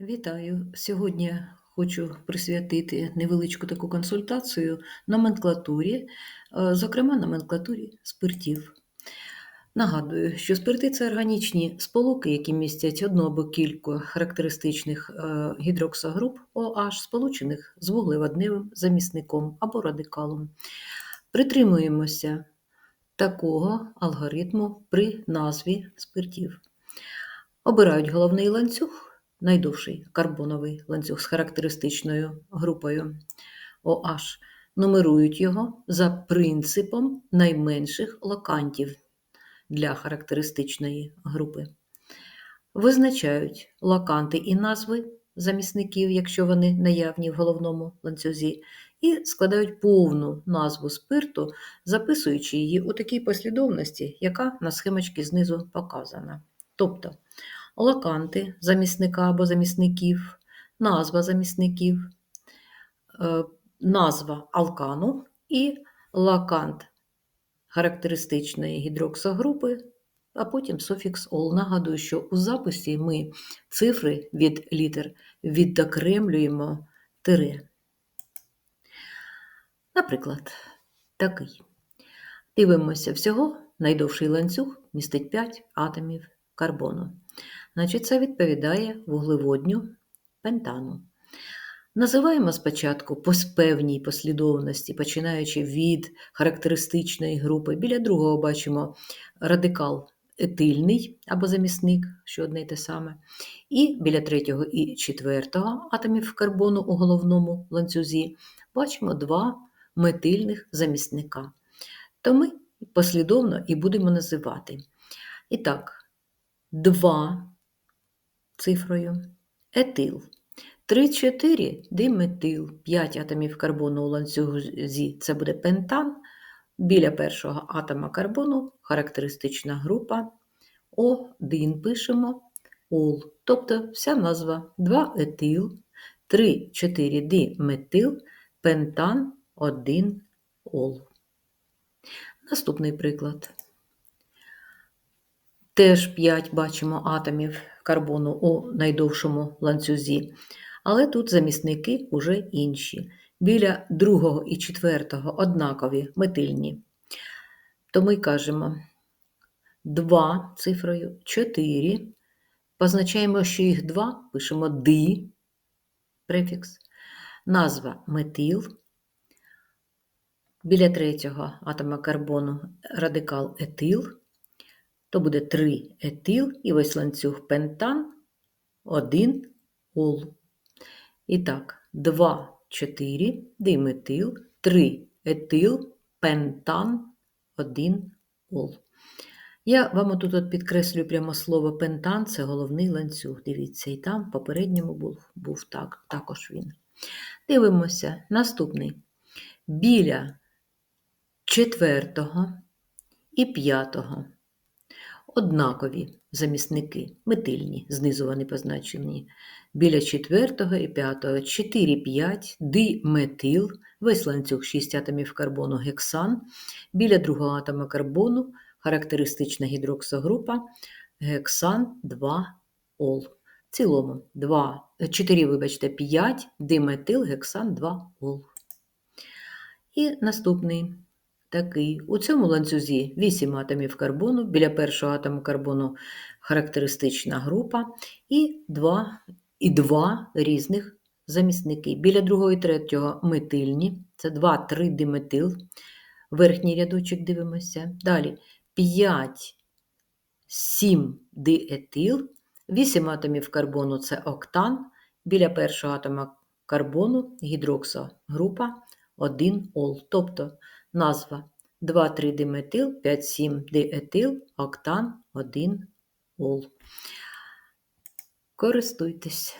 Вітаю! Сьогодні хочу присвятити невеличку таку консультацію номенклатурі, е, зокрема номенклатурі спиртів. Нагадую, що спирти це органічні сполуки, які містять одну або кілька характеристичних е, гідроксогруп OH, сполучених з вуглеводневим замісником або радикалом. Притримуємося такого алгоритму при назві спиртів. Обирають головний ланцюг найдовший карбоновий ланцюг з характеристичною групою OH, нумерують його за принципом найменших локантів для характеристичної групи. Визначають локанти і назви замісників, якщо вони наявні в головному ланцюзі, і складають повну назву спирту, записуючи її у такій послідовності, яка на схемочці знизу показана. Тобто локанти замісника або замісників, назва замісників, е, назва алкану і локант характеристичної гідроксогрупи, а потім суфікс ол. Нагадую, що у записі ми цифри від літер відокремлюємо тире. Наприклад, такий. Дивимося всього, найдовший ланцюг містить 5 атомів карбону. Значить, це відповідає вуглеводню пентану. Називаємо спочатку по певній послідовності, починаючи від характеристичної групи. Біля другого бачимо радикал етильний або замісник, що одне й те саме. І біля третього і четвертого атомів карбону у головному ланцюзі бачимо два метильних замісника. То ми послідовно і будемо називати. І так, 2 цифрою, етил. 3-4 диметил, 5 атомів карбону у ланцюзі це буде пентан. Біля першого атома карбону характеристична група О1 пишемо ол. Тобто вся назва 2 етил, 3-4 диметил, пентан 1 ол. Наступний приклад. Теж 5 бачимо атомів карбону у найдовшому ланцюзі, але тут замісники уже інші. Біля другого і четвертого однакові метильні. То ми кажемо 2 цифрою 4. Позначаємо, що їх 2, пишемо ди, префікс, назва метил. Біля третього атома карбону радикал етил то буде 3 етил і ось ланцюг пентан, 1 ол. І так, 2, 4 диметил, 3 етил, пентан, 1 ол. Я вам тут от підкреслюю прямо слово пентан це головний ланцюг. Дивіться, і там в попередньому був, був так, також він. Дивимося, наступний. Біля четвертого і п'ятого однакові замісники, метильні, знизу вони позначені. Біля четвертого і п'ятого 4,5 диметил, весь ланцюг 6 атомів карбону гексан, біля другого атома карбону характеристична гідроксогрупа гексан 2 ол. В цілому 2, 4, вибачте, 5 диметил гексан 2 ол. І наступний такий. У цьому ланцюзі 8 атомів карбону, біля першого атому карбону характеристична група, і 2 і 2 різних замісники. Біля другого і третього метильні, це 2-3 диметил. Верхній рядочок дивимося. Далі 5, 7 диетил, 8 атомів карбону це октан, біля першого атома карбону гідроксогрупа 1 ол. Тобто Назва 2,3 диметил, 5,7 диетил, октан, 1 ол. Користуйтесь.